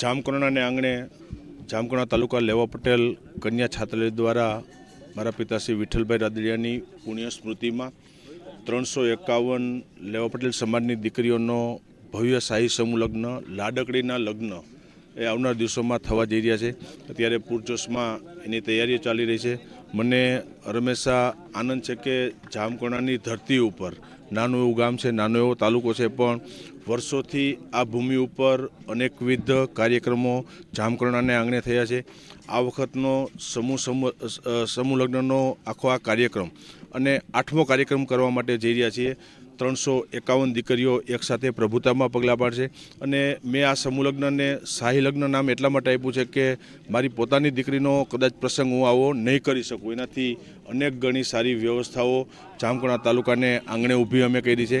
જામકરણાને આંગણે જામકુણા તાલુકા લેવા પટેલ, કન્યા છાત્રાલય દ્વારા મારા પિતાશ્રી વિઠ્ઠલભાઈ રાદડિયાની પુણ્ય સ્મૃતિમાં ત્રણસો એકાવન લેવા પટેલ સમાજની દીકરીઓનો ભવ્ય શાહી સમૂહ લગ્ન, લાડકડીના લગ્ન એ આવનાર દિવસોમાં થવા જઈ રહ્યા છે. અત્યારે પૂરજોશમાં એની તૈયારીઓ ચાલી રહી છે. મને હંમેશા આનંદ છે કે જામકોણાની ધરતી ઉપર નાનું એવું ગામ છે, નાનો એવો તાલુકો છે, પણ વર્ષોથી આ ભૂમિ ઉપર અનેકવિધ કાર્યક્રમો જામકરણાને આંગણે થયા છે. આ વખતનો સમૂહ સમૂહ લગ્નનો આખો આ કાર્યક્રમ અને આઠમો કાર્યક્રમ કરવા માટે જઈ રહ્યા છીએ. ત્રણસો એકાવન દીકરીઓ એકસાથે પ્રભુતામાં પગલાં પાડશે અને મેં આ સમૂહ લગ્નને શાહી લગ્ન નામ એટલા માટે આપ્યું છે કે મારી પોતાની દીકરીનો કદાચ પ્રસંગ હું આવો નહીં કરી શકું. એનાથી અનેક ગણી સારી વ્યવસ્થાઓ જામકુણા તાલુકાને આંગણે ઊભી અમે કરી છે.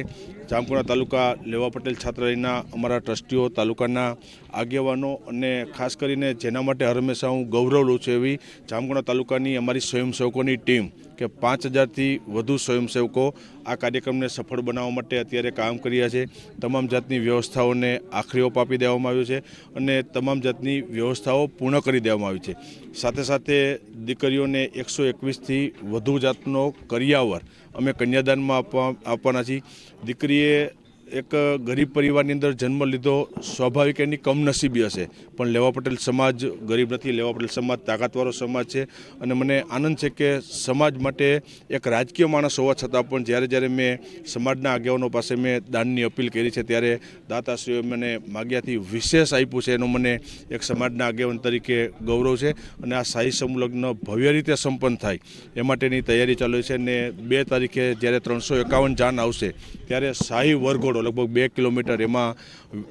જામકુણા તાલુકા લેવા પટેલ છાત્રાલયના અમારા ટ્રસ્ટીઓ, તાલુકાના આગેવાનો અને ખાસ કરીને જેના માટે હંમેશા હું ગૌરવ લઉં છું એવી જામકુણા તાલુકાની અમારી સ્વયંસેવકોની ટીમ કે પાંચ હજારથી વધુ સ્વયંસેવકો આ કાર્યક્રમને સફળ બનાવવા માટે અત્યારે કામ કર્યા છે. તમામ જાતની વ્યવસ્થાઓને આખરી ઓપ આપી દેવામાં આવ્યો છે અને તમામ જાતની વ્યવસ્થાઓ પૂર્ણ કરી દેવામાં આવી છે. સાથે સાથે દીકરીઓને એકસો એકવીસથી વધુ જાતનો કરિયાવર અમે કન્યાદાનમાં આપવા આપવાના છીએ. દીકરીએ એક ગરીબ પરિવારની અંદર જન્મ લીધો, સ્વાભાવિક એની કમનસીબી હશે. પણ લેવા પટેલ સમાજ ગરીબ નથી, લેવા પટેલ સમાજ તાકાતવાળો સમાજ છે. અને મને આનંદ છે કે સમાજ માટે એક રાજકીય માણસ હોવા છતાં પણ જ્યારે જ્યારે મેં સમાજના આગેવાનો પાસે મેં દાનની અપીલ કરી છે, ત્યારે દાતાશ્રીઓએ મને માગ્યાથી વિશેષ આપ્યું છે. એનો મને એક સમાજના આગેવાન તરીકે ગૌરવ છે અને આ શાહી સંલગ્ન ભવ્ય રીતે સંપન્ન થાય. એ માટેની તૈયારી ચાલુ છે અને બે તારીખે જ્યારે ત્રણસો એકાવન જાન આવશે, ત્યારે શાહી વરઘોડો લગભગ બે કિલોમીટર એમાં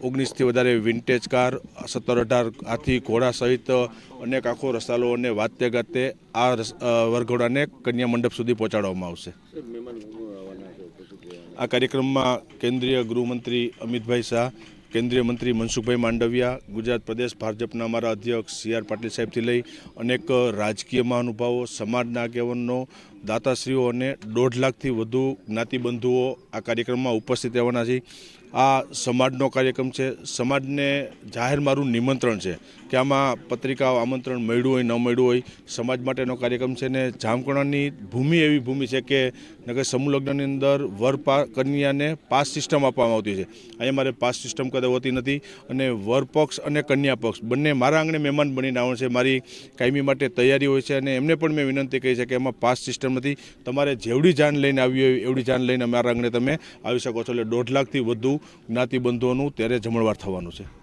ઓગણીસથી વધારે વિન્ટેજ કાર સત્તર અઢાર હાથી ઘોડા સહિત અનેક આખો રસાલો અને વાતે ગાતે આ વરઘોડાને કન્યા મંડપ સુધી પહોંચાડવામાં આવશે. આ કાર્યક્રમમાં કેન્દ્રીય ગૃહમંત્રી અમિતભાઈ શાહ કેન્દ્રીય મંત્રી મનસુખભાઈ માંડવિયા, ગુજરાત પ્રદેશ ભાજપના અમારા અધ્યક્ષ સી આર પાટીલ સાહેબથી લઈ અનેક રાજકીય મહાનુભાવો, સમાજના આગેવાનો, દાતાશ્રીઓ અને દોઢ લાખથી વધુ જ્ઞાતિબંધુઓ આ કાર્યક્રમમાં ઉપસ્થિત રહેવાના છે. આ સમાજનો કાર્યક્રમ છે. સમાજને જાહેર મારું નિમંત્રણ છે કે આમાં પત્રિકા આમંત્રણ મળ્યું હોય, ન મળ્યું હોય, સમાજ માટેનો કાર્યક્રમ છે ને જામકણાની ભૂમિ એવી ભૂમિ છે કે નગર સમૂહ અંદર વર પા કન્યાને પાસ સિસ્ટમ આપવામાં આવતી છે. અહીંયા મારે પાસ સિસ્ટમ કદાચ હોતી નથી અને વર પક્ષ અને કન્યા પક્ષ બંને મારા આંગણે મહેમાન બનીને આવે છે. મારી કાયમી માટે તૈયારી હોય છે અને એમને પણ મેં વિનંતી કહી છે કે એમાં પાસ સિસ્ટમ નથી. તમારે જેવડી જાન લઈને આવી હોય એવડી જાન લઈને મારા આંગણે તમે આવી શકો છો. એટલે દોઢ લાખથી વધુ જ્ઞાતિબંધુઓનું ત્યારે જમણવાર થવાનું છે.